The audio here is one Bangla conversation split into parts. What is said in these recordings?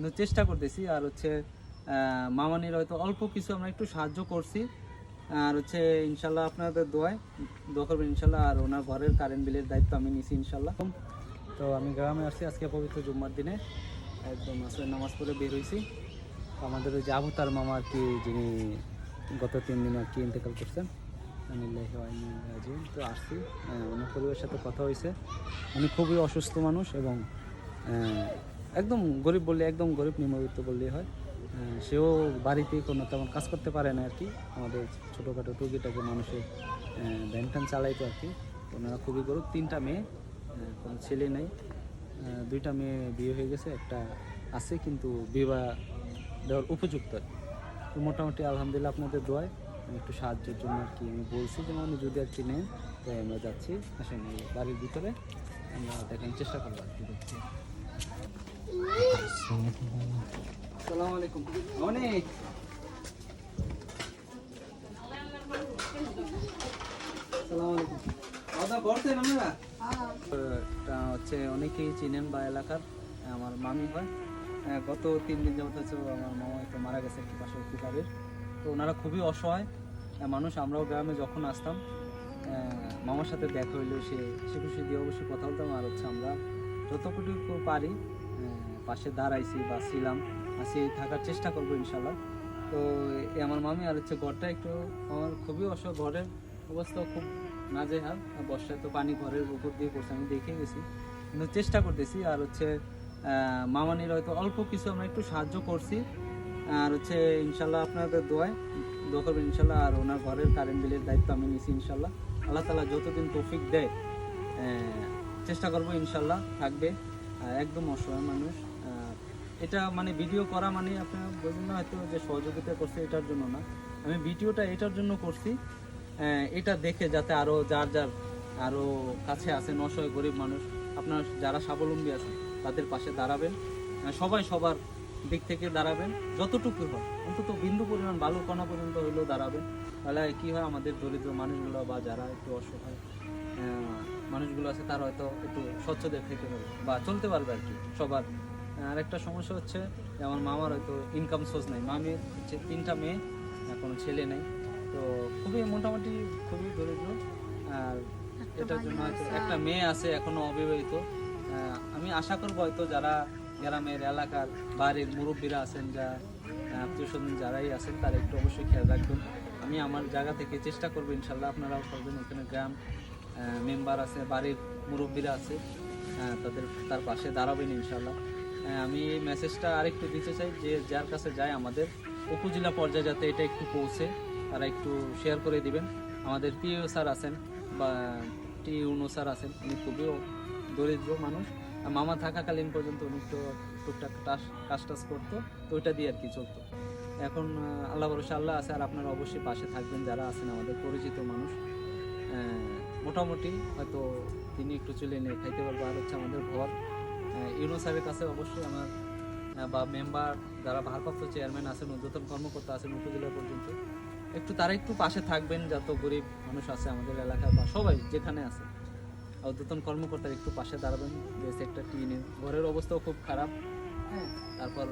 কিন্তু চেষ্টা করতেছি। আর হচ্ছে মামানির হয়তো অল্প কিছু আমরা একটু সাহায্য করছি। আর হচ্ছে, ইনশাল্লাহ আপনাদের দোয়ায় দোয়া করবেন ইনশাল্লাহ। আর ওনার ঘরের কারেন্ট বিলের দায়িত্ব আমি নিছি ইনশাল্লাহ। তো আমি গ্রামে আসছি আজকে পবিত্র জুম্মার দিনে। একদম আসলে নামাজ পড়ে বের হয়েছি আমাদের ওই যে আবুতার মামা আর কি, যিনি গত তিন দিন আর কি ইন্তেকাল করছেন তো আসছি ওনার পরিবারের সাথে কথা হয়েছে উনি খুবই অসুস্থ মানুষ এবং একদম গরিব বললে একদম গরিব নিম্নবিত্ত বললেই হয়। সেও বাড়িতে কোনো তেমন কাজ করতে পারে না আর কি আমাদের ছোটোখাটো টুকিটাকে মানুষের ব্যান ট্যান চালাইতো আর কি ওনারা খুবই গরিব। তিনটা মেয়ে কোনো ছেলে নেই। দুইটা মেয়ে বিয়ে হয়ে গেছে, একটা আছে কিন্তু বিবাহ দেওয়ার উপযুক্ত। তো মোটামুটি আলহামদুলিল্লাহ আপনাদের দোয়ায় আমি একটু সাহায্যের জন্য আর কি আমি বলছি যে মানে যদি আর কি নেন, তাই আমরা যাচ্ছি। আসেন বাড়ির ভিতরে, আমরা দেখার চেষ্টা করব আর কি দেখছি আসসালামু আলাইকুম অনেক হচ্ছে অনেকেই চিনেন বা এলাকার, আমার মামি হয় গত তিন দিন যাবত হচ্ছে আমার মামা একটু মারা গেছে একটু পার্শ্ববর্তী বাড়ির তো ওনারা খুবই অসহায় মানুষ। আমরাও গ্রামে যখন আসতাম মামার সাথে দেখা হইল, সে সে খুশি দিয়ে অবশ্যই কথা বলতাম। আর হচ্ছে আমরা যতটুকু পারি পাশে দাঁড়াইছি বা ছিলাম, আছি, থাকার চেষ্টা করব ইনশাল্লাহ। তো আমার মামি আর হচ্ছে ঘরটা একটু আমার খুবই অসহায় ঘরের অবস্থা খুব নাজেহাল। বর্ষায় তো পানি ঘরের উপর দিয়ে পড়ছে, আমি দেখে গেছি। কিন্তু চেষ্টা করতেছি, আর হচ্ছে মামানির হয়তো অল্প কিছু আমরা একটু সাহায্য করছি। আর হচ্ছে ইনশাল্লাহ আপনাদের দোয়ায় দোয়া করবেন ইনশাল্লাহ, আর ওনার ঘরের কারেন্ট বিলের দায়িত্ব আমি নিছি ইনশাল্লাহ। আল্লাহ তালা যতদিন তৌফিক দেয় চেষ্টা করব ইনশাল্লাহ থাকবে। একদম অসহায় মানুষ। এটা মানে ভিডিও করা মানে আপনার বলবেন না হয়তো যে সহযোগিতা করছে এটার জন্য না। আমি ভিডিওটা এটার জন্য করছি এটা দেখে যাতে আরও যার যার আরও কাছে আছেন অসহায় গরিব মানুষ, আপনার যারা স্বাবলম্বী আছেন, তাদের পাশে দাঁড়াবেন। সবাই সবার দিক থেকে দাঁড়াবেন, যতটুকু হয়। অন্তত বিন্দু পরিমাণ, বালু কণা পর্যন্ত হইলেও দাঁড়াবেন। তাহলে কি হয়, আমাদের দরিদ্র মানুষগুলো বা যারা একটু অসহায় মানুষগুলো আছে, তারা হয়তো একটু স্বচ্ছদের পারবে বা চলতে পারবে আর কি, সবার আর একটা সমস্যা হচ্ছে যে আমার মামার হয়তো ইনকাম সোর্স নাই। মামির হচ্ছে তিনটা মেয়ে কোনো ছেলে নেই। তো খুবই মোটামুটি খুবই দরিদ্র। আর এটার জন্য হয়তো একটা মেয়ে আছে এখনও অবিবাহিত। আমি আশা করব হয়তো যারা গ্রামের এলাকার বাড়ির মুরব্বীরা আছেন যা আত্মীয় স্বজন যারাই আছেন তারা একটু অবশ্যই খেয়াল রাখবেন। আমি আমার জায়গা থেকে চেষ্টা করব ইনশাল্লাহ আপনারাও করবেন এখানে গ্রাম মেম্বার আছে বাড়ির মুরব্বীরা আছে। তাদের তার পাশে দাঁড়াবেন ইনশাল্লাহ। আমি এই মেসেজটা আরেকটু দিতে চাই, যে যার কাছে যায় আমাদের উপজেলা পর্যায়ে যাতে এটা একটু পৌঁছে, তারা একটু শেয়ার করে দিবেন। আমাদের পিও স্যার আছেন বা টি ইউনো স্যার আছেন, উনি খুবই দরিদ্র মানুষ। মামা থাকাকালীন পর্যন্ত উনি একটু টুকটাক টাস, কাজ টাজ করতো, তো ওইটা দিয়ে আর কি চলতো। এখন আল্লাহ ভরসা, আল্লাহ আছে, আর আপনারা অবশ্যই পাশে থাকবেন, যারা আছেন আমাদের পরিচিত মানুষ। মোটামুটি হয়তো তিনি একটু চলে নিয়ে খাইতে পারব, আর হচ্ছে আমাদের ঘর। ইউনো কাছে অবশ্যই আমার বা মেম্বার যারা ভারপ্রাপ্ত চেয়ারম্যান আছেন ঊর্ধ্বতন কর্মকর্তা আছেন উপজেলা পর্যন্ত একটু তারা একটু পাশে থাকবেন যত গরিব মানুষ আছে আমাদের এলাকায় বা সবাই যেখানে আছে। ঊর্ধ্বতন কর্মকর্তার একটু পাশে দাঁড়াবেন যে একটা টিনের ঘরের অবস্থাও খুব খারাপ। হ্যাঁ। তারপর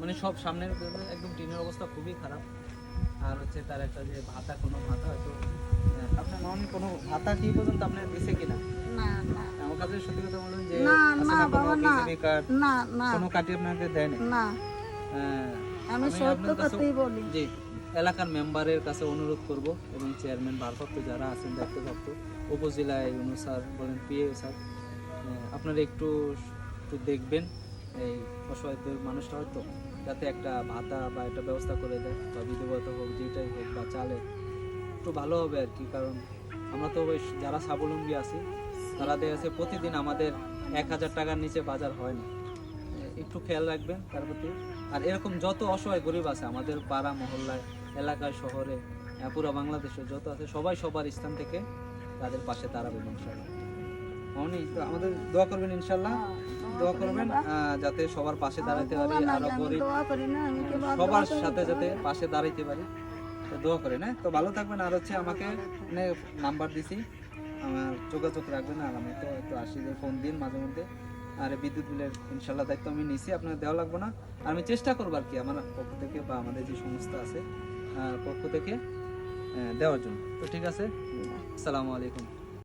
মানে সব সামনের একদম টিনের অবস্থা খুবই খারাপ। আর হচ্ছে তার একটা যে ভাতা কোনো ভাতা হয়তো আপনার মামনি কোনো ভাতা কি পর্যন্ত আপনার দিছে কিনা? না না। আমার সত্যি কথা বলুন যে না, না, বাবা, না। না না। কোনো কাটি আপনাকে দেয় না। হ্যাঁ, আমি সত্য কথাই বলি। জি এলাকার মেম্বারের কাছে অনুরোধ করব এবং চেয়ারম্যান ভারপ্রাপ্ত যারা আছেন দায়িত্বপ্রাপ্ত উপজেলায় ইউনু স্যার বলেন পিএ স্যার আপনারা একটু একটু দেখবেন এই অসহায়দের মানুষটা হয়তো যাতে একটা ভাতা বা একটা ব্যবস্থা করে দেয় বা বিধবতা হোক যেটাই হোক বা চালে একটু ভালো হবে আর কি কারণ আমরা তো ওই যারা স্বাবলম্বী আছি তারা দেখা যাচ্ছে প্রতিদিন আমাদের এক হাজার টাকার নিচে বাজার হয় না। একটু খেয়াল রাখবেন তার প্রতি। আর এরকম যত অসহায় গরিব আছে আমাদের পাড়া মহল্লায় এলাকায় শহরে আহ, পুরো বাংলাদেশে যত আছে সবাই সবার স্থান থেকে তাদের পাশে দাঁড়াবেন ইনশাল্লাহ অনেক তো আমাদের দোয়া করবেন ইনশাল্লাহ দোয়া করবেন যাতে সবার পাশে দাঁড়াতে পারি আরও গরিব বাদ সবার সাথে যাতে পাশে দাঁড়াইতে পারি। তো দোয়া করেন হ্যাঁ তো ভালো থাকবেন। আর হচ্ছে আমাকে নাম্বার দিছি। আমার যোগাযোগ রাখবেন আর আমি তো একটু আসি ফোন দিন মাঝে মধ্যে। আর বিদ্যুৎ বিলের ইনশাল্লাহ দায়িত্ব আমি নিছি, আপনার দেওয়া লাগবে না। আমি চেষ্টা করব আর কি আমার পক্ষ থেকে বা আমাদের যে সংস্থা আছে পক্ষ থেকে দেওয়ার জন্য। তো ঠিক আছে, আসসালামু আলাইকুম।